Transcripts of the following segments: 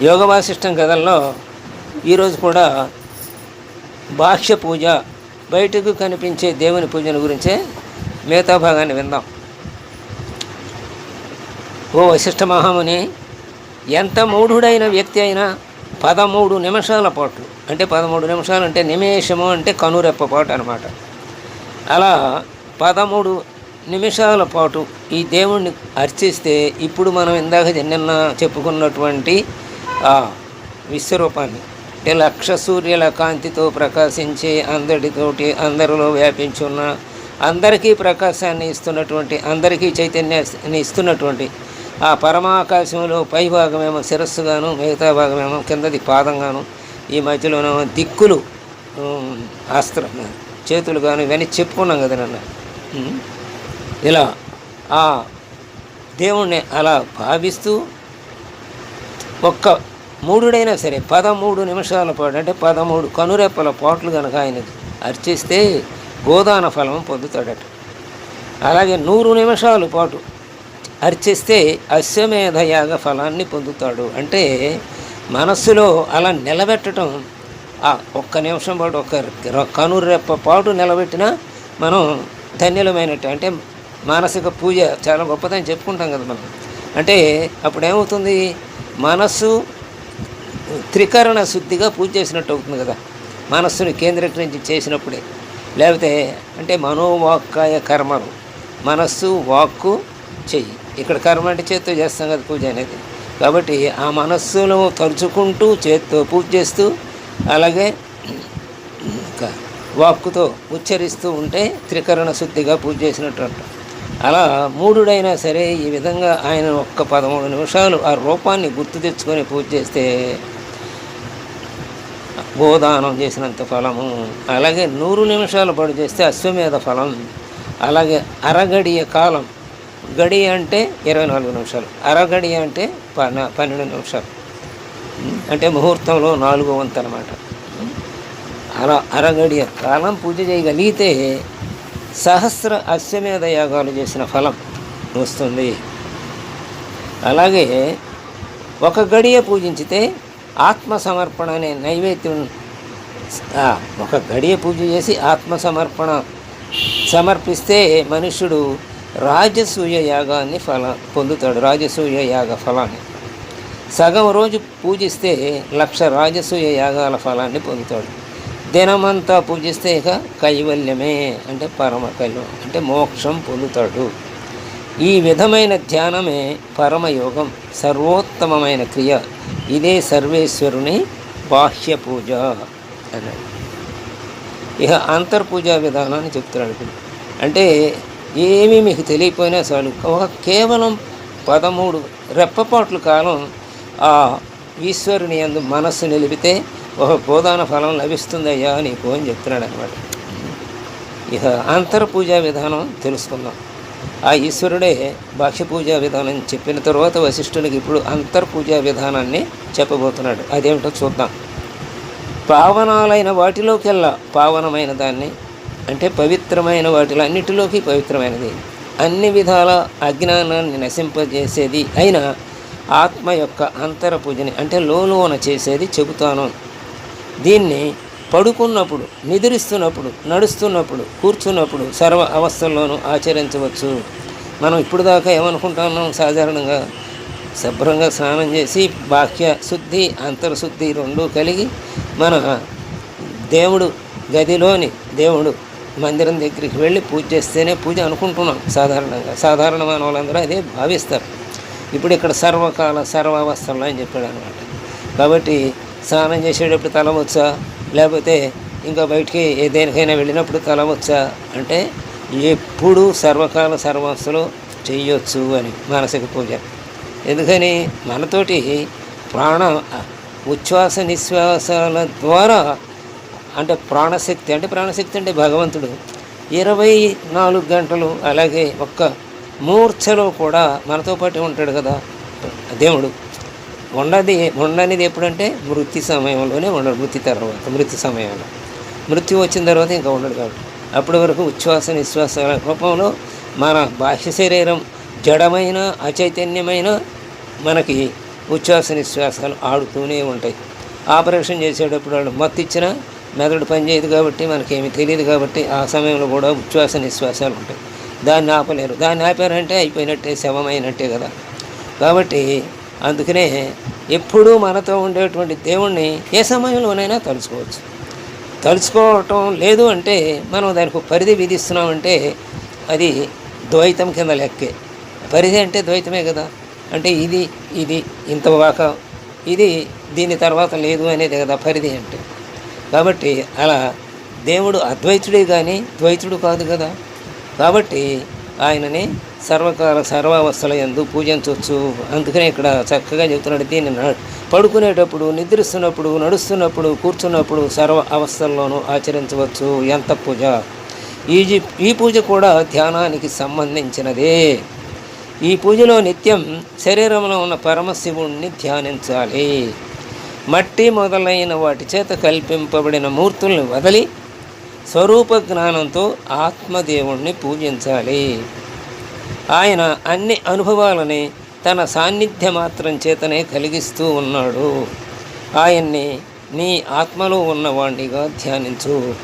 యోగ వాసిష్టం కథల్లో ఈరోజు కూడా బాహ్య పూజ బయటకు కనిపించే దేవుని పూజను గురించే మిగతా భాగాన్ని విందాం. ఓ వశిష్ఠ మహాముని ఎంత మూఢుడైన వ్యక్తి అయినా పదమూడు నిమిషాల పాటు అంటే పదమూడు నిమిషాలు అంటే నిమేషము అంటే కనురెప్ప పాటు అనమాట అలా పదమూడు నిమిషాల పాటు ఈ దేవుణ్ణి అర్చిస్తే ఇప్పుడు మనం ఇందాక నిన్న చెప్పుకున్నటువంటి ఆ విశ్వరూపాన్ని. అంటే లక్ష సూర్యుల కాంతితో ప్రకాశించే అందరితోటి అందరిలో వ్యాపించున్న అందరికీ ప్రకాశాన్ని ఇస్తున్నటువంటి అందరికీ చైతన్యాన్ని ఇస్తున్నటువంటి ఆ పరమాకాశంలో పై భాగమేమో శిరస్సుగాను మిగతా భాగమేమో కిందది పాదంగాను ఈ మధ్యలోనేమో దిక్కులు అస్త్రం చేతులు గాను ఇవన్నీ చెప్పుకున్నాం కదా నన్న. ఇలా ఆ దేవుణ్ణి అలా భావిస్తూ ఒక్క మూడుడైనా సరే పదమూడు నిమిషాల పాటు అంటే పదమూడు కనురెప్పల పాటలు కనుక ఆయన అర్చిస్తే గోదాన ఫలం పొందుతాడట. అలాగే నూరు నిమిషాల పాటు అర్చిస్తే అశ్వమేధ యాగ ఫలాన్ని పొందుతాడు. అంటే మనస్సులో అలా నిలబెట్టడం ఆ ఒక్క నిమిషం పాటు ఒక కనురెప్ప పాటు నిలబెట్టినా మనం ధన్యులమైనట్టు. అంటే మానసిక పూజ చాలా గొప్పదని చెప్పుకుంటాం కదా మనం. అంటే అప్పుడేమవుతుంది? మనస్సు త్రికరణ శుద్ధిగా పూజ చేసినట్టు అవుతుంది కదా. మనస్సును కేంద్రీకరించి చేసినప్పుడే. లేకపోతే అంటే మనోవాక్కాయ కర్మలు. మనస్సు వాక్కు చెయ్యి. ఇక్కడ కర్మ అంటే చేత్తో చేస్తాం కదా పూజ అనేది. కాబట్టి ఆ మనస్సును తలుచుకుంటూ చేత్తో పూజ చేస్తూ అలాగే ఇంకా వాక్కుతో ఉచ్చరిస్తూ ఉంటే త్రికరణ శుద్ధిగా పూజ చేసినట్టు అంటాం. అలా మూడుడైనా సరే ఈ విధంగా ఆయన ఒక్క పదమూడు నిమిషాలు ఆ రూపాన్ని గుర్తు తెచ్చుకొని పూజ చేస్తే గోదానం చేసినంత ఫలము. అలాగే నూరు నిమిషాలు పాటు చేస్తే అశ్వమేధ ఫలం. అలాగే అరగడియ కాలం. గడి అంటే ఇరవై నాలుగు నిమిషాలు. అరగడి అంటే పన్న పన్నెండు నిమిషాలు. అంటే ముహూర్తంలో నాలుగో వంతు అనమాట అలా అరగడియ కాలం పూజ చేయగలిగితే సహస్ర అశ్వమేధ యాగాలు చేసిన ఫలం వస్తుంది. అలాగే ఒక గడియ పూజించితే ఆత్మ సమర్పణ అనే నైవేద్యం ఒక గడియ పూజ చేసి ఆత్మ సమర్పణ సమర్పిస్తే మనుషుడు రాజసూయ యాగాన్ని ఫల పొందుతాడు రాజసూయ యాగ ఫలాన్ని. సగం రోజు పూజిస్తే లక్ష రాజసూయ యాగాల ఫలాన్ని పొందుతాడు. దినమంతా పూజిస్తే ఇక కైవల్యమే అంటే పరమ కైవల్యం అంటే మోక్షం పొందుతాడు. ఈ విధమైన ధ్యానమే పరమయోగం సర్వోత్తమమైన క్రియ. ఇదే సర్వేశ్వరుని బాహ్య పూజ అన్నాడు. ఇక అంతర్పూజా విధానాన్ని చెప్తున్నాడు ఇప్పుడు. అంటే ఏమీ మీకు తెలియపోయినా చాలు. ఒక కేవలం పదమూడు రెప్పపాట్ల కాలం ఆ ఈశ్వరుని యందు మనస్సు నిలిపితే ఒక గోదాన ఫలం లభిస్తుందయ్యా నీకు అని చెప్తున్నాడు అనమాట ఇక అంతర్పూజా విధానం తెలుసుకుందాం. ఆ ఈశ్వరుడే బాహ్య పూజా విధానం చెప్పిన తర్వాత వశిష్ఠునికి ఇప్పుడు అంతర్పూజా విధానాన్ని చెప్పబోతున్నాడు. అదేమిటో చూద్దాం. పావనాలైన వాటిలోకెల్లా పావనమైన దాన్ని అంటే పవిత్రమైన వాటిలో అన్నిటిలోకి పవిత్రమైనది. అన్ని విధాల అజ్ఞానాన్ని నశింపజేసేది అయిన ఆత్మ యొక్క అంతర పూజని అంటే లోలోన చేసేది చెబుతాను. దీన్ని పడుకున్నప్పుడు నిద్రిస్తున్నప్పుడు నడుస్తున్నప్పుడు కూర్చున్నప్పుడు సర్వ అవస్థల్లోనూ ఆచరించవచ్చు. మనం ఇప్పుడు దాకా ఏమనుకుంటున్నాం? సాధారణంగా శుభ్రంగా స్నానం చేసి బాహ్య శుద్ధి అంతర్శుద్ధి రెండూ కలిగి మన దేవుడు గదిలోని దేవుడు మందిరం దగ్గరికి వెళ్ళి పూజ చేస్తేనే పూజ అనుకుంటున్నాం సాధారణంగా. సాధారణ మానవులందరూ అదే భావిస్తారు. ఇప్పుడు ఇక్కడ సర్వకాల సర్వ అవస్థల్లో అని చెప్పాడు అనమాట కాబట్టి స్నానం చేసేటప్పుడు తల వచ్చా లేకపోతే ఇంకా బయటికి ఏ దేనికైనా వెళ్ళినప్పుడు తల వచ్చా అంటే ఎప్పుడు సర్వకాల సర్వస్థలు చేయొచ్చు అని మానసిక పూజ. ఎందుకని మనతోటి ప్రాణ ఉచ్ఛ్వాస నిశ్వాసాల ద్వారా అంటే ప్రాణశక్తి అంటే ప్రాణశక్తి అంటే భగవంతుడు ఇరవై నాలుగు గంటలు అలాగే ఒక్క మూర్ఛలో కూడా మనతో పాటు ఉంటాడు కదా దేవుడు. ఉండది ఉండనిది ఎప్పుడంటే మృత్యు సమయంలోనే ఉండడు మృత్యు తర్వాత మృత్యు సమయంలో. మృత్యు వచ్చిన తర్వాత ఇంకా ఉండడు కాబట్టి. అప్పటి వరకు ఉచ్ఛ్వాస నిశ్వాసాల రూపంలో మన బాహ్య శరీరం జడమైన అచైతన్యమైన మనకి ఉచ్ఛ్వాస నిశ్వాసాలు ఆడుతూనే ఉంటాయి. ఆపరేషన్ చేసేటప్పుడు వాళ్ళు మత్తు ఇచ్చినా మెదడు పనిచేయదు కాబట్టి మనకేమి తెలియదు కాబట్టి ఆ సమయంలో కూడా ఉచ్ఛ్వాస నిశ్వాసాలు ఉంటాయి. దాన్ని ఆపలేరు. దాన్ని ఆపారంటే అయిపోయినట్టే శవమైనట్టే కదా. కాబట్టి అందుకనే ఎప్పుడూ మనతో ఉండేటువంటి దేవుణ్ణి ఏ సమయంలోనైనా తలుచుకోవచ్చు. తలుచుకోవటం లేదు అంటే మనం దానికి ఒక పరిధి విధిస్తున్నామంటే అది ద్వైతం కింద లెక్కే. పరిధి అంటే ద్వైతమే కదా. అంటే ఇది ఇది ఇంతవాక ఇది దీని తర్వాత లేదు అనేది కదా పరిధి అంటే. కాబట్టి అలా దేవుడు అద్వైతుడే కానీ ద్వైతుడు కాదు కదా. కాబట్టి ఆయనని సర్వకాల సర్వావస్థల ఎందు పూజించవచ్చు. అందుకనే ఇక్కడ చక్కగా చెబుతున్నాడు దీన్ని న- పడుకునేటప్పుడు నిద్రిస్తున్నప్పుడు నడుస్తున్నప్పుడు కూర్చున్నప్పుడు సర్వ అవస్థల్లోనూ ఆచరించవచ్చు. ఎంత పూజ? ఈ ఈ పూజ కూడా ధ్యానానికి సంబంధించినదే. ఈ పూజలో నిత్యం శరీరంలో ఉన్న పరమశివుణ్ణి ధ్యానించాలి. మట్టి మొదలైన వాటి చేత కల్పింపబడిన మూర్తుల్ని వదిలి స్వరూప జ్ఞానంతో ఆత్మదేవుణ్ణి పూజించాలి. ఆయన అన్ని అనుభవాలని తన సాన్నిధ్య మాత్రం చేతనే కలిగిస్తూ ఉన్నాడు. ఆయన్ని నీ ఆత్మలో ఉన్నవాణ్ణిగా ధ్యానించు.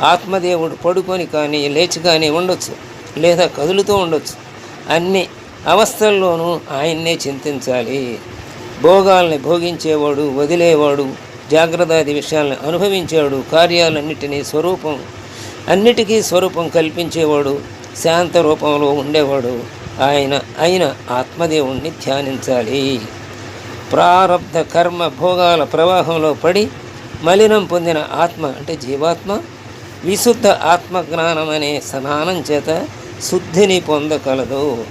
ఆత్మదేవుడు పడుకొని కానీ లేచి కానీ ఉండొచ్చు లేదా కదులుతూ ఉండొచ్చు. అన్ని అవస్థల్లోనూ ఆయన్నే చింతించాలి. భోగాల్ని భోగించేవాడు వదిలేవాడు జాగ్రత్తాది విషయాలను అనుభవించేవాడు కార్యాలన్నిటినీ స్వరూపం అన్నిటికీ స్వరూపం కల్పించేవాడు శాంత రూపంలో ఉండేవాడు. ఆయన అయిన ఆత్మదేవుణ్ణి ధ్యానించాలి. ప్రారంధ కర్మ భోగాల ప్రవాహంలో పడి మలినం పొందిన ఆత్మ అంటే జీవాత్మ విశుద్ధ ఆత్మజ్ఞానం అనే స్నానం చేత శుద్ధిని పొందగలదు.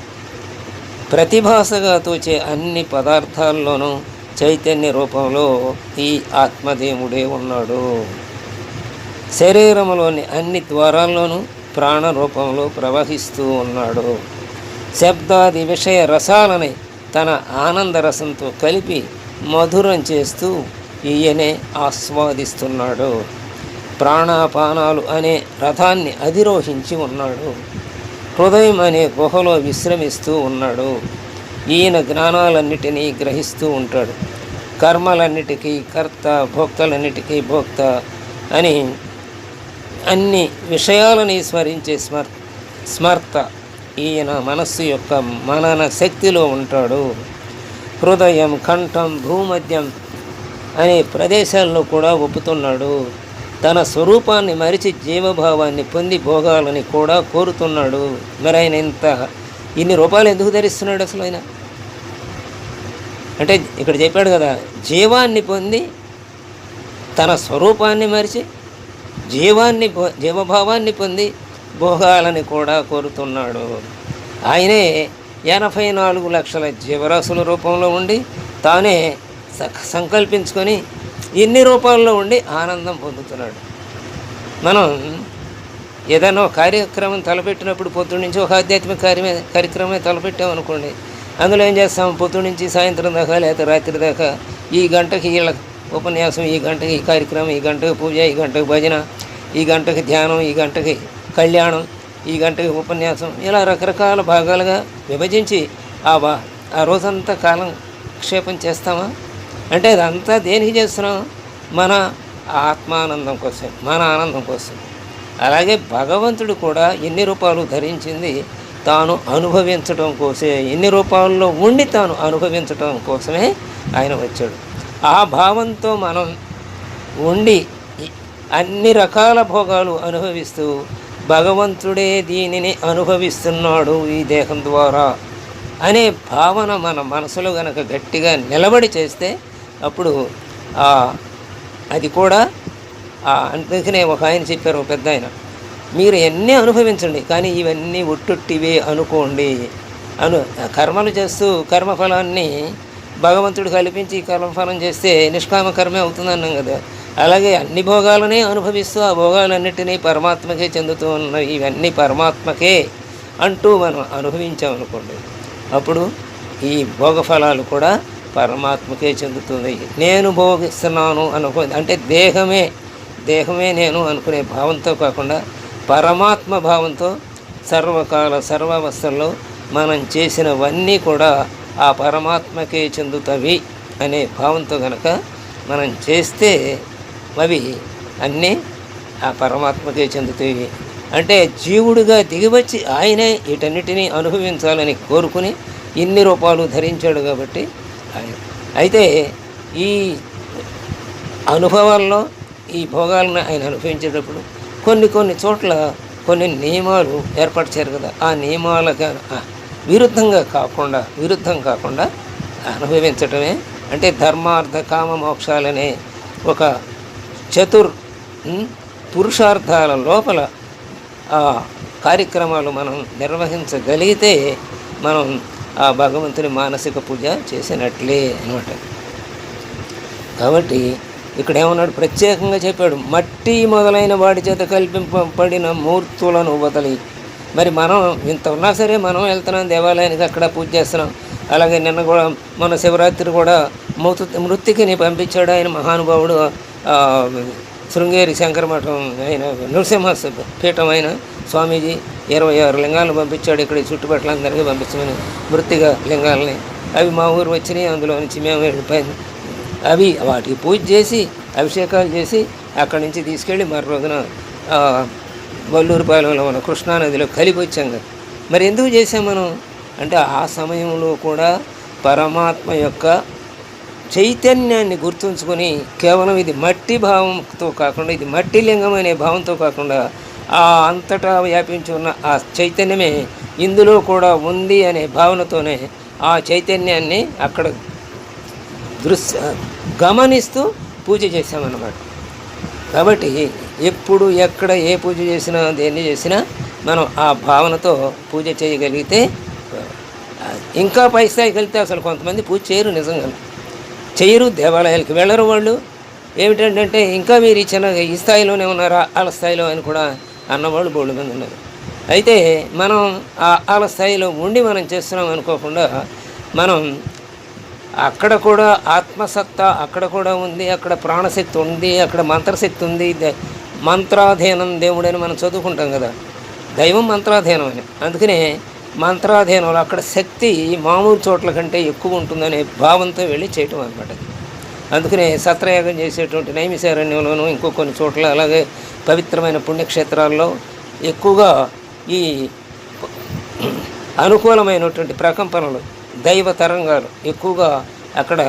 ప్రతిభాసగా తోచే అన్ని పదార్థాల్లోనూ చైతన్య రూపంలో ఈ ఆత్మదేవుడే ఉన్నాడు. శరీరంలోని అన్ని ద్వారాల్లోనూ ప్రాణ రూపంలో ప్రవహిస్తూ ఉన్నాడు. శబ్దాది విషయ రసాలని తన ఆనందరసంతో కలిపి మధురం చేస్తూ ఈయనే ఆస్వాదిస్తున్నాడు. ప్రాణాపానాలు అనే రథాన్ని అధిరోహించి ఉన్నాడు. హృదయం అనే గుహలో విశ్రమిస్తూ ఉన్నాడు. ఈయన జ్ఞానాలన్నిటినీ గ్రహిస్తూ ఉంటాడు. కర్మలన్నిటికీ కర్త భోక్తలన్నిటికీ భోక్త అని అన్ని విషయాలని స్మరించే స్మర్ స్మర్త ఈయన మనస్సు యొక్క మనన శక్తిలో ఉంటాడు. హృదయం కంఠం భూమధ్యం అనే ప్రదేశాల్లో కూడా ఒప్పుతున్నాడు. తన స్వరూపాన్ని మరిచి జీవభావాన్ని పొంది భోగాలని కూడా కోరుతున్నాడు. మరి ఆయన ఇంత ఇన్ని రూపాయలు ఎందుకు ధరిస్తున్నాడు అసలు ఆయన? అంటే ఇక్కడ చెప్పాడు కదా జీవాన్ని పొంది తన స్వరూపాన్ని మరిచి జీవాన్ని పొ- జీవభావాన్ని పొంది భోగాలని కూడా కోరుతున్నాడు. ఆయనే ఎనభై నాలుగు లక్షల జీవరాశుల రూపంలో ఉండి తానే స- సంకల్పించుకొని ఇన్ని రూపాల్లో ఉండి ఆనందం పొందుతున్నాడు. మనం ఏదైనా ఒక కార్యక్రమం తలపెట్టినప్పుడు పొద్దున్న నుంచి ఒక ఆధ్యాత్మిక కార్యమే కార్యక్రమమే తలపెట్టామనుకోండి అందులో ఏం చేస్తాం? పొద్దు నుంచి సాయంత్రం దాకా లేకపోతే రాత్రి దాకా ఈ గంటకి వీళ్ళ ఉపన్యాసం ఈ గంటకి ఈ కార్యక్రమం ఈ గంటకి పూజ ఈ గంటకి భజన ఈ గంటకి ధ్యానం ఈ గంటకి కళ్యాణం ఈ గంటకి ఉపన్యాసం ఇలా రకరకాల భాగాలుగా విభజించి ఆ బా ఆ రోజంతా కాలం క్షేపం చేస్తామా? అంటే అదంతా దేనికి చేస్తున్నాం? మన ఆత్మానందం కోసం మన ఆనందం కోసం. అలాగే భగవంతుడు కూడా ఎన్ని రూపాలు ధరించింది తాను అనుభవించడం కోసమే ఎన్ని రూపాల్లో ఉండి తాను అనుభవించడం కోసమే ఆయన వచ్చాడు. ఆ భావంతో మనం ఉండి అన్ని రకాల భోగాలు అనుభవిస్తూ భగవంతుడే దీనిని అనుభవిస్తున్నాడు ఈ దేహం ద్వారా అనే భావన మన మనసులో గనక గట్టిగా నిలబడి చేస్తే అప్పుడు ఆ అది కూడా ఆ అందుకనే ఒక ఆయన చెప్పారు పెద్ద ఆయన మీరు ఎన్ని అనుభవించండి కానీ ఇవన్నీ ఒట్టొట్టివే అనుకోండి అను కర్మలు చేస్తూ కర్మఫలాన్ని భగవంతుడు కల్పించి కర్మఫలం చేస్తే నిష్కామ కర్మే అవుతుందన్నాం కదా. అలాగే అన్ని భోగాలనే అనుభవిస్తూ ఆ భోగాలన్నిటినీ పరమాత్మకే చెందుతూ ఉన్న ఇవన్నీ పరమాత్మకే అంటూ మనం అనుభవించామనుకోండి అప్పుడు ఈ భోగఫలాలు కూడా పరమాత్మకే చెందుతుంది. నేను భోగిస్తున్నాను అనుకో అంటే దేహమే దేహమే నేను అనుకునే భావంతో కాకుండా పరమాత్మ భావంతో సర్వకాల సర్వావస్థల్లో మనం చేసినవన్నీ కూడా ఆ పరమాత్మకే చెందుతవి అనే భావంతో గనక మనం చేస్తే అవి అన్నీ ఆ పరమాత్మకే చెందుతాయి. అంటే జీవుడిగా దిగివచ్చి ఆయనే వీటన్నిటినీ అనుభవించాలని కోరుకుని ఇన్ని రూపాలు ధరించాడు కాబట్టి ఆయన. అయితే ఈ అనుభవాల్లో ఈ భోగాలను ఆయన అనుభవించేటప్పుడు కొన్ని కొన్ని చోట్ల కొన్ని నియమాలు ఏర్పరిచారు కదా. ఆ నియమాలకు విరుద్ధంగా కాకుండా విరుద్ధం కాకుండా అనుభవించటమే. అంటే ధర్మార్థ కామ మోక్షాలనే ఒక చతుర్ పురుషార్థాల లోపల ఆ కార్యక్రమాలు మనం నిర్వహించగలిగితే మనం ఆ భగవంతుని మానసిక పూజ చేసినట్లే అనమాట కాబట్టి ఇక్కడ ఏమన్నాడు ప్రత్యేకంగా చెప్పాడు మట్టి మొదలైన వాడి చేత కల్పింపబడిన మూర్తులను వదలి మరి మనం ఇంత ఉన్నా సరే మనం వెళ్తున్నాం దేవాలయానికి అక్కడ పూజ చేస్తున్నాం. అలాగే నిన్న కూడా మన శివరాత్రి కూడా మృతు మృతికిని పంపించాడు ఆయన మహానుభావుడు శృంగేరి శంకర మఠం ఆయన నృసింహ పీఠం అయిన స్వామీజీ ఇరవై ఆరు లింగాలను పంపించాడు. ఇక్కడ చుట్టుపక్కల అందరికీ పంపించమని మృతిగా లింగాలని. అవి మా ఊరు వచ్చినాయి అందులో నుంచి మేము వెళ్ళిపోయింది. అవి వాటికి పూజ చేసి అభిషేకాలు చేసి అక్కడి నుంచి తీసుకెళ్ళి మరో రోజున వల్లూరుపాలెంలో ఉన్న కృష్ణానదిలో కలిపి వచ్చాం కదా. మరి ఎందుకు చేసాం మనం? అంటే ఆ సమయంలో కూడా పరమాత్మ యొక్క చైతన్యాన్ని గుర్తుంచుకొని కేవలం ఇది మట్టి భావంతో కాకుండా ఇది మట్టి లింగం అనే భావంతో కాకుండా ఆ అంతటా వ్యాపించి ఉన్న ఆ చైతన్యమే ఇందులో కూడా ఉంది అనే భావనతోనే ఆ చైతన్యాన్ని అక్కడ దృశ్య గమనిస్తూ పూజ చేశామన్నమాట. కాబట్టి ఎప్పుడు ఎక్కడ ఏ పూజ చేసినా దేన్ని చేసినా మనం ఆ భావనతో పూజ చేయగలిగితే ఇంకా పై స్థాయికి వెళ్తే అసలు కొంతమంది పూజ చేయరు నిజంగా. చేయరు దేవాలయాలకు వెళ్ళరు వాళ్ళు. ఏమిటంటే ఇంకా మీరు ఈ చిన్న ఈ స్థాయిలోనే ఉన్నారా వాళ్ళ స్థాయిలో అని కూడా అన్నవాళ్ళు బోళ్ళు మంది ఉన్నారు. అయితే మనం ఆ వాళ్ళ స్థాయిలో ఉండి మనం చేస్తున్నాం అనుకోకుండా మనం అక్కడ కూడా ఆత్మసత్తా అక్కడ కూడా ఉంది అక్కడ ప్రాణశక్తి ఉంది అక్కడ మంత్రశక్తి ఉంది మంత్రాధీనం దేవుడని మనం చదువుకుంటాం కదా. దైవం మంత్రాధీనం అని. అందుకనే మంత్రాధీనంలో అక్కడ శక్తి మామూలు చోట్ల కంటే ఎక్కువ ఉంటుందనే భావంతో వెళ్ళి చేయటం అనమాట అందుకనే సత్రయాగం చేసేటువంటి నైమిశారణ్యంలోనూ ఇంకో కొన్ని చోట్ల అలాగే పవిత్రమైన పుణ్యక్షేత్రాల్లో ఎక్కువగా ఈ అనుకూలమైనటువంటి ప్రకంపనలు దైవ తరంగాలు ఎక్కువగా అక్కడ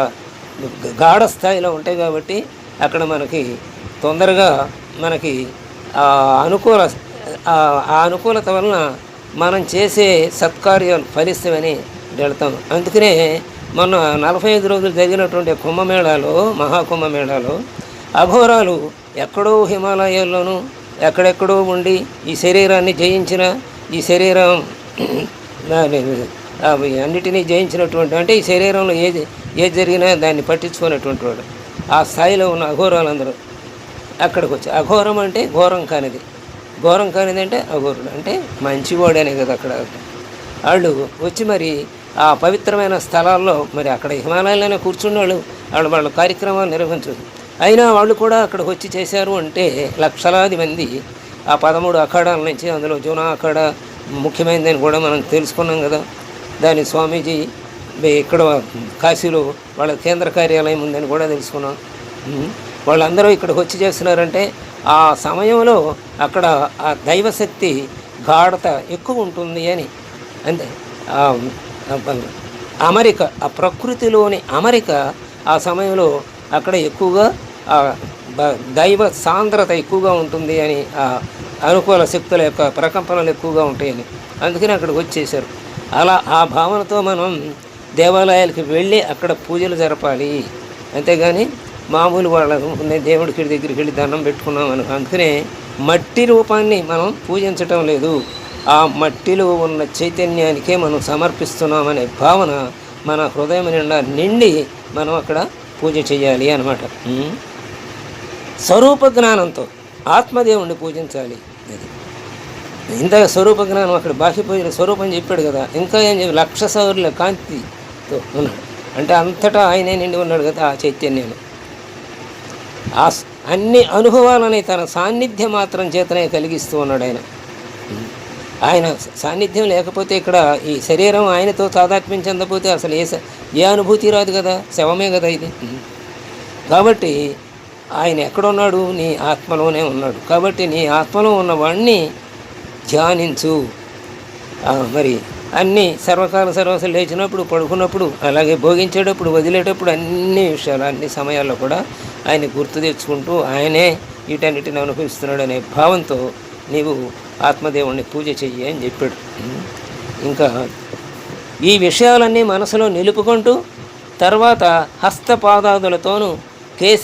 గాఢ స్థాయిలో ఉంటాయి కాబట్టి అక్కడ మనకి తొందరగా మనకి అనుకూల ఆ అనుకూలత వలన మనం చేసే సత్కార్యాలు ఫలిస్తామని వెళతాం. అందుకనే మొన్న నలభై ఐదు రోజులు జరిగినటువంటి కుంభమేళాలో మహాకుంభమేళాలో అఘోరాలు ఎక్కడో హిమాలయాల్లోనూ ఎక్కడెక్కడో ఉండి ఈ శరీరాన్ని జయించిన ఈ శరీరం అన్నిటినీ జయించినటువంటి అంటే ఈ శరీరంలో ఏది ఏది జరిగినా దాన్ని పట్టించుకునేటువంటి వాడు. ఆ స్థాయిలో ఉన్న అఘోరాలందరూ. అక్కడికి వచ్చి అఘోరం అంటే ఘోరం కానిది. ఘోరం కానిది అంటే అఘోరుడు. అంటే మంచివాడనే కదా అక్కడ. వాళ్ళు వచ్చి మరి ఆ పవిత్రమైన స్థలాల్లో మరి అక్కడ హిమాలయాల్లోనే కూర్చున్నాళ్ళు వాళ్ళు వాళ్ళ కార్యక్రమాలు నిర్వహించదు అయినా వాళ్ళు కూడా అక్కడికి వచ్చి చేశారు అంటే లక్షలాది మంది ఆ పదమూడు అఖాడాల నుంచి అందులో జూనా అఖాడ ముఖ్యమైనదని కూడా మనం తెలుసుకున్నాం కదా. దాని స్వామీజీ ఇక్కడ కాశీలో వాళ్ళ కేంద్ర కార్యాలయం ఉందని కూడా తెలుసుకున్నాం. వాళ్ళందరూ ఇక్కడికి వచ్చి చేస్తున్నారంటే ఆ సమయంలో అక్కడ ఆ దైవశక్తి గాఢత ఎక్కువ ఉంటుంది అని. అంతే. ఆ, అమరిక ఆ ప్రకృతిలోని అమరిక ఆ సమయంలో అక్కడ ఎక్కువగా దైవ సాంద్రత ఎక్కువగా ఉంటుంది అని ఆ అనుకూల శక్తుల యొక్క ప్రకంపనలు ఎక్కువగా ఉంటాయని. అందుకని అక్కడికి వచ్చేసారు అలా ఆ భావనతో మనం దేవాలయాలకి వెళ్ళి అక్కడ పూజలు జరపాలి. అంతేగాని మామూలు వాళ్ళ ఉండే దేవుడికి దగ్గరికి వెళ్ళి దండం పెట్టుకున్నాం అనుకో అందుకనే మట్టి రూపాన్ని మనం పూజించటం లేదు. ఆ మట్టిలో ఉన్న చైతన్యానికే మనం సమర్పిస్తున్నామనే భావన మన హృదయం నిండా నిండి మనం అక్కడ పూజ చేయాలి అనమాట స్వరూప జ్ఞానంతో ఆత్మదేవుణ్ణి పూజించాలి. అది. ఇంత స్వరూప జ్ఞానం అక్కడ బాహ్యపోయిన స్వరూపం చెప్పాడు కదా ఇంకా ఏం చెప్పి లక్ష సౌర్ల కాంతితో ఉన్నాడు. అంటే అంతటా ఆయనే నిండి ఉన్నాడు కదా ఆ చైతన్యాన్ని. ఆ అన్ని అనుభవాలని తన సాన్నిధ్యం మాత్రం చేతనే కలిగిస్తూ ఉన్నాడు ఆయన. ఆయన సాన్నిధ్యం లేకపోతే ఇక్కడ ఈ శరీరం ఆయనతో తాదాత్మ్యం చెందపోతే అసలు ఏ ఏ అనుభూతి రాదు కదా శవమే కదా ఇది. కాబట్టి ఆయన ఎక్కడున్నాడు? నీ ఆత్మలోనే ఉన్నాడు. కాబట్టి నీ ఆత్మలో ఉన్నవాడిని ధ్యానించు. మరి అన్ని సర్వకాల సర్వసలు లేచినప్పుడు పడుకున్నప్పుడు అలాగే భోగించేటప్పుడు వదిలేటప్పుడు అన్ని విషయాలు అన్ని సమయాల్లో కూడా ఆయన గుర్తు తెచ్చుకుంటూ ఆయనే వీటన్నిటిని అనుభవిస్తున్నాడు అనే భావంతో నీవు ఆత్మదేవుణ్ణి పూజ చెయ్యి అని చెప్పాడు. ఇంకా ఈ విషయాలన్నీ మనసులో నిలుపుకుంటూ తర్వాత హస్తపాదాదులతోనూ కేశ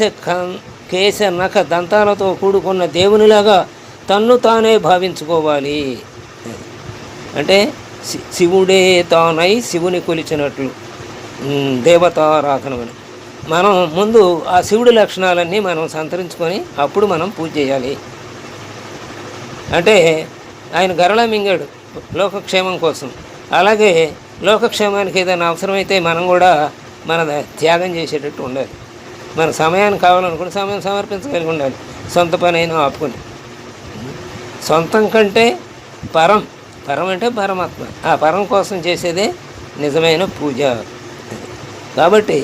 కేశ నఖ దంతాలతో కూడుకున్న దేవునిలాగా తన్ను తానే భావించుకోవాలి. అంటే శివుడే తానై శివుని కొలిచినట్లు. ఉమ్, దేవతారాధన అని మనం ముందు ఆ శివుడి లక్షణాలన్నీ మనం సంతరించుకొని అప్పుడు మనం పూజ చేయాలి. అంటే ఆయన గరళ మింగాడు లోకక్షేమం కోసం. అలాగే లోకక్షేమానికి ఏదైనా అవసరమైతే మనం కూడా మన త్యాగం చేసేటట్టు ఉండాలి. మన సమయాన్ని కావాలనుకుని సమయం సమర్పించగలిగి ఉండాలి. సొంత పని అయినా ఆపుకొని. సొంతం కంటే పరం పరం అంటే పరమాత్మ. ఆ పరం కోసం చేసేదే నిజమైన పూజ. కాబట్టి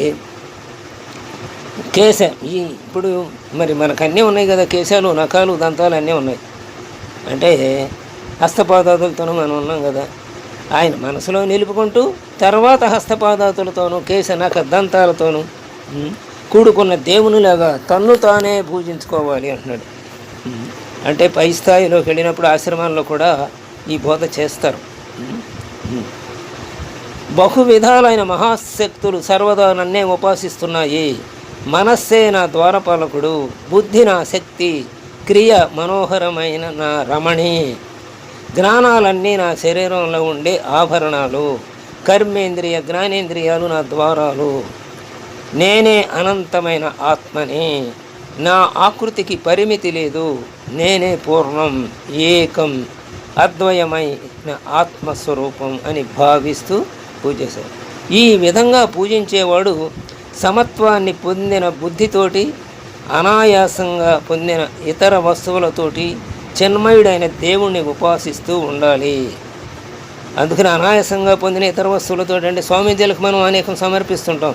కేశ ఈ ఇప్పుడు మరి మనకు అన్నీ ఉన్నాయి కదా కేశాలు నఖాలు దంతాలు అన్నీ ఉన్నాయి. అంటే హస్తపాదాదులతోనూ మనం ఉన్నాం కదా. ఆయన మనసులో నిలుపుకుంటూ తర్వాత హస్తపాదాతులతోనూ కేశ నఖ దంతాలతోనూ కూడుకున్న దేవునిలాగా తన్ను తానే పూజించుకోవాలి అంటున్నాడు. అంటే పై స్థాయిలోకి వెళ్ళినప్పుడు ఆశ్రమాల్లో కూడా ఈ బోధ చేస్తారు. బహు విధాలైన మహాశక్తులు సర్వదా నన్నే ఉపాసిస్తున్నాయి. మనస్సే నా ద్వారపాలకుడు బుద్ధి నా శక్తి క్రియ మనోహరమైన నా రమణి. జ్ఞానాలన్నీ నా శరీరంలో ఉండే ఆభరణాలు కర్మేంద్రియ జ్ఞానేంద్రియాలు నా ద్వారాలు. నేనే అనంతమైన ఆత్మని నా ఆకృతికి పరిమితి లేదు నేనే పూర్ణం ఏకం అద్వయమైన ఆత్మస్వరూపం అని భావిస్తూ పూజ చేశారు ఈ విధంగా పూజించేవాడు సమత్వాన్ని పొందిన బుద్ధితోటి అనాయాసంగా పొందిన ఇతర వస్తువులతోటి చిన్మయుడైన దేవుణ్ణి ఉపాసిస్తూ ఉండాలి. అందుకని అనాయాసంగా పొందిన ఇతర వస్తువులతో అంటే స్వామీజీలకు మనం అనేకం సమర్పిస్తుంటాం.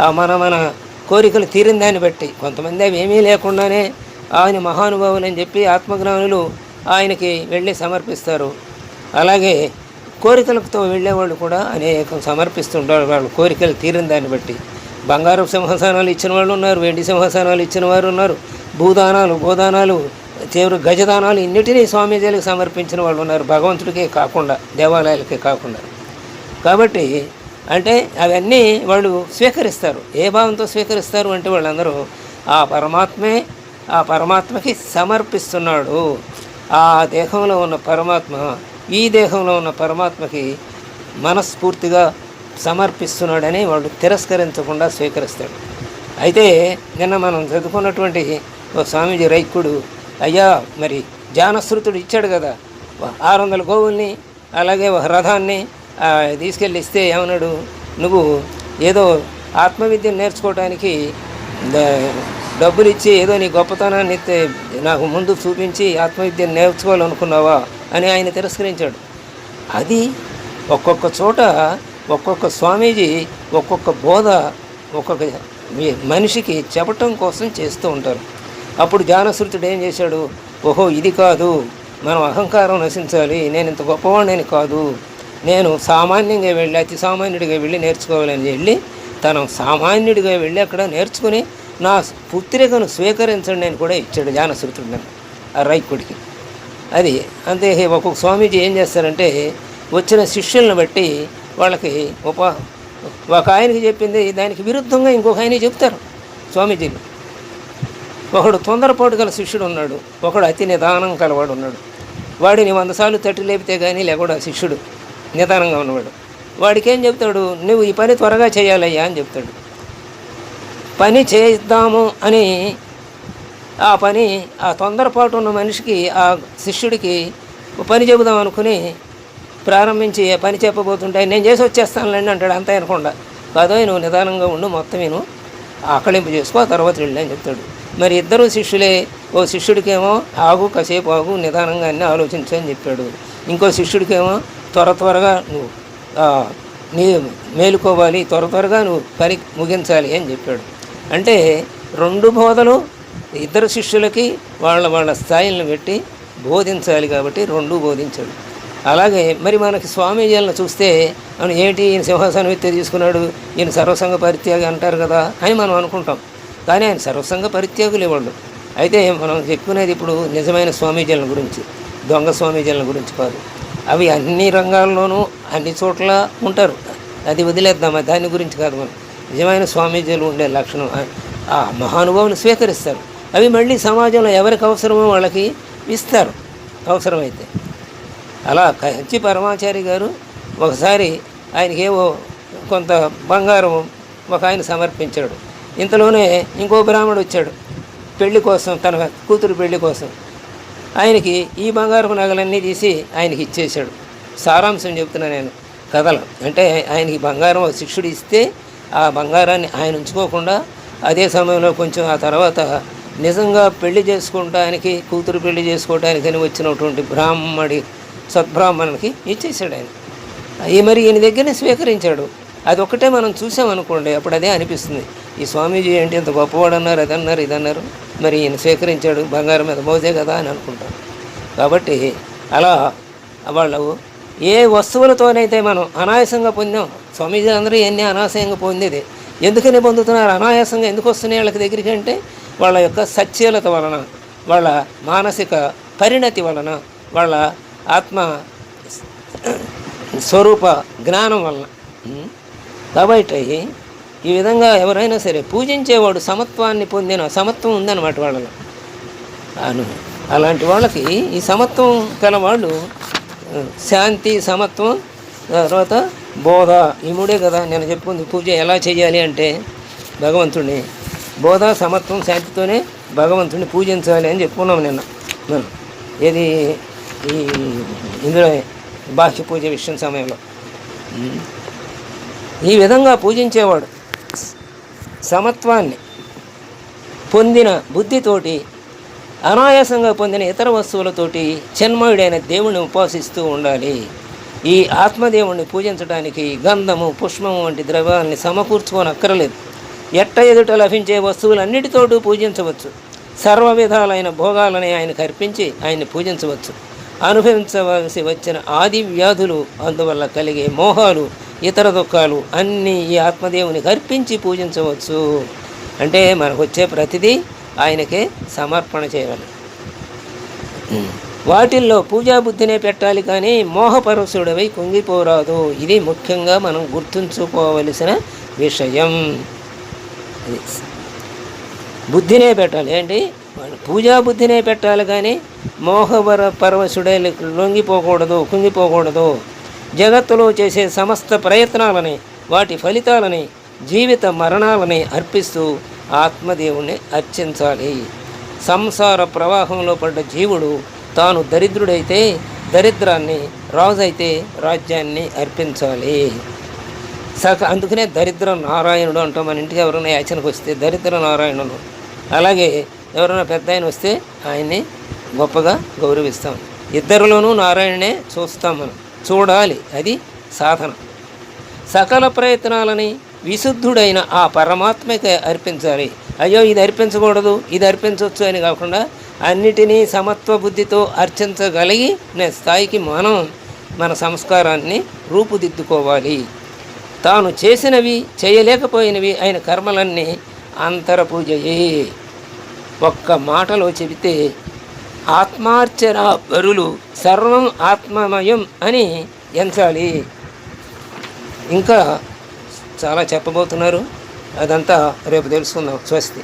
ఆ మన మన కోరికలు తీరిన దాన్ని బట్టి కొంతమంది అవి ఏమీ లేకుండానే ఆయన మహానుభావులు అని చెప్పి ఆత్మజ్ఞానులు ఆయనకి వెళ్ళి సమర్పిస్తారు. అలాగే కోరికలతో వెళ్ళేవాళ్ళు కూడా అనేకం సమర్పిస్తుంటారు. వాళ్ళు కోరికలు తీరిన దాన్ని బట్టి. బంగారు సింహాసనాలు ఇచ్చిన వాళ్ళు ఉన్నారు వెండి సింహాసనాలు ఇచ్చిన వారు ఉన్నారు భూదానాలు భూదానాలు తీవ్ర గజదానాలు ఇన్నిటినీ స్వామీజీలకు సమర్పించిన వాళ్ళు ఉన్నారు. భగవంతుడికే కాకుండా దేవాలయాలకే కాకుండా. కాబట్టి అంటే అవన్నీ వాళ్ళు స్వీకరిస్తారు. ఏ భావంతో స్వీకరిస్తారు అంటే వాళ్ళందరూ ఆ పరమాత్మే ఆ పరమాత్మకి సమర్పిస్తున్నాడు. ఆ దేహంలో ఉన్న పరమాత్మ ఈ దేహంలో ఉన్న పరమాత్మకి మనస్ఫూర్తిగా సమర్పిస్తున్నాడని వాళ్ళు తిరస్కరించకుండా స్వీకరిస్తాడు. అయితే నిన్న మనం చదువుకున్నటువంటి ఓ స్వామీజీ రైకుడు అయ్యా మరి జానశ్రుతుడు ఇచ్చాడు కదా ఆరు వందల గోవుల్ని అలాగే ఒక రథాన్ని తీసుకెళ్ళి ఇస్తే ఏమన్నాడు నువ్వు ఏదో ఆత్మవిద్యను నేర్చుకోవడానికి డబ్బులు ఇచ్చి ఏదో నీ గొప్పతనాన్ని నాకు ముందు చూపించి ఆత్మవిద్యను నేర్చుకోవాలనుకున్నావా అని ఆయన తిరస్కరించాడు. అది ఒక్కొక్క చోట ఒక్కొక్క స్వామీజీ ఒక్కొక్క బోధ ఒక్కొక్క మనిషికి చెప్పటం కోసం చేస్తూ ఉంటారు. అప్పుడు జ్ఞానశ్రుతుడు ఏం చేశాడు? ఓహో ఇది కాదు. మనం అహంకారం నశించాలి. నేను ఇంత గొప్పవాడిని కాదు. నేను సామాన్యంగా వెళ్ళి అతి సామాన్యుడిగా వెళ్ళి నేర్చుకోవాలని వెళ్ళి తను సామాన్యుడిగా వెళ్ళి అక్కడ నేర్చుకుని నా పుత్రికను స్వీకరించండి అని కూడా ఇచ్చాడు జ్ఞానశ్రుతుడు ఆ రైకుడికి అది అంతే ఒక్కొక్క స్వామీజీ ఏం చేస్తారంటే వచ్చిన శిష్యులను బట్టి వాళ్ళకి ఉప ఒక ఆయనకి చెప్పింది దానికి విరుద్ధంగా ఇంకొక ఆయన చెప్తారు స్వామీజీలు. ఒకడు తొందరపాటు గల శిష్యుడు ఉన్నాడు ఒకడు అతి నిదానం కలవాడు ఉన్నాడు. వాడిని వంద సార్లు తట్టి లేపితే కానీ లేకుండా శిష్యుడు నిదానంగా ఉన్నవాడు. వాడికి ఏం చెప్తాడు? నువ్వు ఈ పని త్వరగా చేయాలయ్యా అని చెప్తాడు. పని చేద్దాము అని ఆ పని ఆ తొందరపాటు ఉన్న మనిషికి ఆ శిష్యుడికి పని చెబుదాం అనుకుని ప్రారంభించి పని చెప్పబోతుంటే నేను చేసి వచ్చేస్తానులేండి అంటాడు. అంతా అనకుండా. కాదో నువ్వు నిదానంగా ఉండు మొత్తం నేను ఆకలింపు చేసుకో ఆ తర్వాత వెళ్ళి అని చెప్తాడు. మరి ఇద్దరు శిష్యులే ఓ శిష్యుడికేమో ఆగు కాసేపు ఆగు నిదానంగా అన్నీ ఆలోచించు అని చెప్పాడు. ఇంకో శిష్యుడికేమో త్వర త్వరగా నువ్వు నీ మేలుకోవాలి త్వర త్వరగా నువ్వు పని ముగించాలి అని చెప్పాడు. అంటే రెండు బోధలు ఇద్దరు శిష్యులకి వాళ్ళ వాళ్ళ స్థాయిలను పెట్టి బోధించాలి కాబట్టి రెండు బోధించాడు. అలాగే మరి మనకి స్వామీజీలను చూస్తే అవును ఏంటి ఈయన సింహాసనం ఎత్తి తీసుకున్నాడు? ఈయన సర్వసంగ పరిత్యాగి అంటారు కదా అని మనం అనుకుంటాం. కానీ ఆయన సర్వసంగ పరిత్యాగులు ఇవ్వడు అయితే మనం చెప్పుకునేది ఇప్పుడు నిజమైన స్వామీజీల గురించి దొంగ స్వామీజీల గురించి కాదు. అవి అన్ని రంగాల్లోనూ అన్ని చోట్ల ఉంటారు. అది వదిలేద్దాం దాని గురించి కాదు మనం. నిజమైన స్వామీజీలు ఉండే లక్షణం ఆ- ఆ స్వీకరిస్తారు. అవి మళ్ళీ సమాజంలో ఎవరికి అవసరమో వాళ్ళకి ఇస్తారు. అవసరమైతే. అలా కంచి పరమాచారి గారు ఒకసారి ఆయనకేవో కొంత బంగారం ఒక ఆయన సమర్పించాడు. ఇంతలోనే ఇంకో బ్రాహ్మడు వచ్చాడు. పెళ్ళి కోసం తన కూతురు పెళ్ళి కోసం. ఆయనకి ఈ బంగారపు నగలన్నీ తీసి ఆయనకి ఇచ్చేశాడు. సారాంశం చెప్తున్నా నేను. కథలు. అంటే ఆయనకి బంగారం ఒక ఇస్తే ఆ బంగారాన్ని ఆయన ఉంచుకోకుండా అదే సమయంలో కొంచెం ఆ తర్వాత నిజంగా పెళ్ళి చేసుకోవటానికి కూతురు పెళ్ళి చేసుకోవటానికి అని వచ్చినటువంటి బ్రాహ్మడి సద్బ్రాహ్మణునికి ఇచ్చేసాడు ఆయన. ఈ మరి ఈయన దగ్గరనే స్వీకరించాడు. అది ఒక్కటే మనం చూసామనుకోండి అప్పుడు అదే అనిపిస్తుంది. ఈ స్వామీజీ ఏంటి ఇంత గొప్పవాడు అన్నారు అదన్నారు అన్నారు ఇది అన్నారు మరి ఈయన స్వీకరించాడు బంగారం మీద మోదే కదా అని అనుకుంటాం కాబట్టి అలా వాళ్ళు ఏ వస్తువులతోనైతే మనం అనాయాసంగా పొందాం స్వామీజీ అందరూ ఎన్ని అనాయాసంగా పొందేది? ఎందుకని పొందుతున్నారు? అనాయాసంగా ఎందుకు వస్తున్నాయి వాళ్ళకి దగ్గరికి అంటే వాళ్ళ యొక్క సత్యలత వలన వాళ్ళ మానసిక పరిణతి వలన వాళ్ళ ఆత్మ స్వరూప జ్ఞానం వలన. కాబట్టి ఈ విధంగా ఎవరైనా సరే పూజించేవాడు సమత్వాన్ని పొందిన సమత్వం ఉందన్నమాట వాళ్ళలో. అను అలాంటి వాళ్ళకి ఈ సమత్వం గల వాళ్ళు శాంతి సమత్వం తర్వాత బోధ ఈ మూడే కదా నేను చెప్పుకుంది పూజ ఎలా చేయాలి అంటే భగవంతుడిని బోధ సమత్వం శాంతితోనే భగవంతుడిని పూజించాలి అని చెప్పుకున్నాం నిన్న. మనం ఏది? ఈ ఇందులో బాహ్య పూజ విషయం సమయంలో. ఈ విధంగా పూజించేవాడు సమత్వాన్ని పొందిన బుద్ధితోటి అనాయాసంగా పొందిన ఇతర వస్తువులతోటి చిన్మయుడైన దేవుణ్ణి ఉపాసిస్తూ ఉండాలి. ఈ ఆత్మదేవుణ్ణి పూజించడానికి గంధము పుష్పము వంటి ద్రవ్యాల్ని సమకూర్చుకోనక్కరలేదు. ఎట్ట ఎదుట లభించే వస్తువులన్నిటితోటూ పూజించవచ్చు. సర్వ విధాలైన భోగాలని ఆయనకు అర్పించి ఆయన్ని పూజించవచ్చు. అనుభవించవలసి వచ్చిన ఆది వ్యాధులు అందువల్ల కలిగే మోహాలు ఇతర దుఃఖాలు అన్నీ ఈ ఆత్మదేవునికి అర్పించి పూజించవచ్చు. అంటే మనకు వచ్చే ప్రతిదీ ఆయనకే సమర్పణ చేయాలి. వాటిల్లో పూజా బుద్ధినే పెట్టాలి కానీ మోహపరసుడవై కుంగిపోరాదు. ఇది ముఖ్యంగా మనం గుర్తుంచుకోవలసిన విషయం. బుద్ధినే పెట్టాలి. ఏంటి? పూజా బుద్ధినే పెట్టాలి కానీ మోహపర పరవశుడే లొంగిపోకూడదు కుంగిపోకూడదు. జగత్తులో చేసే సమస్త ప్రయత్నాలని వాటి ఫలితాలని జీవిత మరణాలని అర్పిస్తూ ఆత్మదేవుణ్ణి అర్చించాలి. సంసార ప్రవాహంలో పడ్డ జీవుడు తాను దరిద్రుడైతే దరిద్రాన్ని రాజైతే రాజ్యాన్ని అర్పించాలి. సక అందుకనే దరిద్ర నారాయణుడు అంటాం. మన ఇంటికి ఎవరైనా యాచనకు వస్తే దరిద్ర నారాయణుడు. అలాగే ఎవరైనా పెద్ద ఆయన వస్తే ఆయన్ని గొప్పగా గౌరవిస్తాం. ఇద్దరిలోనూ నారాయణనే చూస్తాం మనం. చూడాలి. అది సాధన. సకల ప్రయత్నాలని విశుద్ధుడైన ఆ పరమాత్మకే అర్పించాలి. అయ్యో ఇది అర్పించకూడదు ఇది అర్పించవచ్చు అని కాకుండా అన్నిటినీ సమత్వ బుద్ధితో అర్చించగలిగి నే స్థాయికి మనం మన సంస్కారాన్ని రూపుదిద్దుకోవాలి. తాను చేసినవి చేయలేకపోయినవి అయిన కర్మలన్నీ అంతర పూజయే. ఒక్క మాటలో చెబితే ఆత్మార్చన వరులు సర్వం ఆత్మమయం అని ఎంచాలి. ఇంకా చాలా చెప్పబోతున్నారు. అదంతా రేపు తెలుసుకుందాం. స్వస్తి.